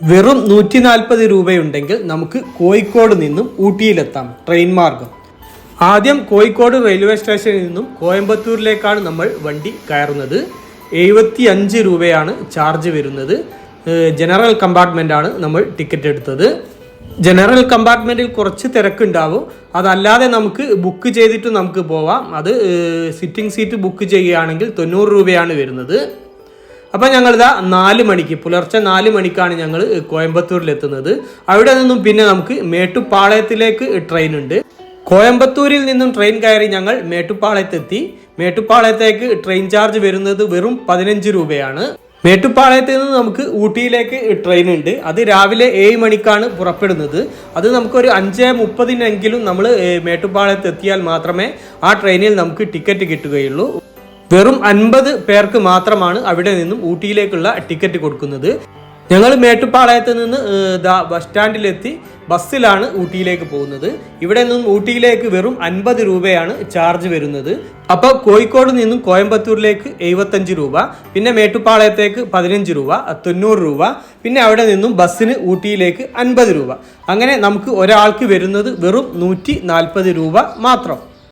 വെറും നൂറ്റി നാൽപ്പത് രൂപയുണ്ടെങ്കിൽ നമുക്ക് കോഴിക്കോട് നിന്നും ഊട്ടിയിലെത്താം ട്രെയിൻ മാർഗം. ആദ്യം കോഴിക്കോട് റെയിൽവേ സ്റ്റേഷനിൽ നിന്നും കോയമ്പത്തൂരിലേക്കാണ് നമ്മൾ വണ്ടി കയറുന്നത്. എഴുപത്തി അഞ്ച് രൂപയാണ് ചാർജ് വരുന്നത്. ജനറൽ കമ്പാർട്ട്മെന്റാണ് നമ്മൾ ടിക്കറ്റ് എടുത്തത്. ജനറൽ കമ്പാർട്ട്മെന്റിൽ കുറച്ച് തിരക്കുണ്ടാവും. അതല്ലാതെ നമുക്ക് ബുക്ക് ചെയ്തിട്ട് നമുക്ക് പോവാം. അത് സിറ്റിംഗ് സീറ്റ് ബുക്ക് ചെയ്യുകയാണെങ്കിൽ തൊണ്ണൂറ് രൂപയാണ് വരുന്നത്. അപ്പം ഞങ്ങളിതാ നാല് മണിക്ക് പുലർച്ചെ നാല് മണിക്കാണ് ഞങ്ങൾ കോയമ്പത്തൂരിൽ എത്തുന്നത് അവിടെ നിന്നും പിന്നെ നമുക്ക് മേട്ടുപ്പാളയത്തിലേക്ക് ട്രെയിൻ ഉണ്ട്. കോയമ്പത്തൂരിൽ നിന്നും ട്രെയിൻ കയറി ഞങ്ങൾ മേട്ടുപ്പാളയത്തെത്തി. മേട്ടുപ്പാളയത്തേക്ക് ട്രെയിൻ ചാർജ് വരുന്നത് വെറും പതിനഞ്ച് രൂപയാണ്. മേട്ടുപ്പാളയത്ത് നിന്ന് നമുക്ക് ഊട്ടിയിലേക്ക് ട്രെയിൻ ഉണ്ട്. അത് രാവിലെ ഏഴ് മണിക്കാണ് പുറപ്പെടുന്നത്. അത് നമുക്കൊരു അഞ്ച് മുപ്പതിനെങ്കിലും നമ്മൾ മേട്ടുപ്പാളയത്ത് എത്തിയാൽ മാത്രമേ ആ ട്രെയിനിൽ നമുക്ക് ടിക്കറ്റ് കിട്ടുകയുള്ളൂ. വെറും അൻപത് പേർക്ക് മാത്രമാണ് അവിടെ നിന്നും ഊട്ടിയിലേക്കുള്ള ടിക്കറ്റ് കൊടുക്കുന്നത്. ഞങ്ങൾ മേട്ടുപ്പാളയത്ത് നിന്ന് ബസ് സ്റ്റാൻഡിലെത്തി ബസ്സിലാണ് ഊട്ടിയിലേക്ക് പോകുന്നത്. ഇവിടെ നിന്നും ഊട്ടിയിലേക്ക് വെറും അൻപത് രൂപയാണ് ചാർജ് വരുന്നത്. അപ്പോൾ കോഴിക്കോട് നിന്നും കോയമ്പത്തൂരിലേക്ക് എഴുപത്തഞ്ച് രൂപ പിന്നെ മേട്ടുപ്പാളയത്തേക്ക് പതിനഞ്ച് രൂപ തൊണ്ണൂറ് രൂപ പിന്നെ അവിടെ നിന്നും ബസ്സിന് ഊട്ടിയിലേക്ക് അൻപത് രൂപ. അങ്ങനെ നമുക്ക് ഒരാൾക്ക് വരുന്നത് വെറും നൂറ്റി രൂപ മാത്രം.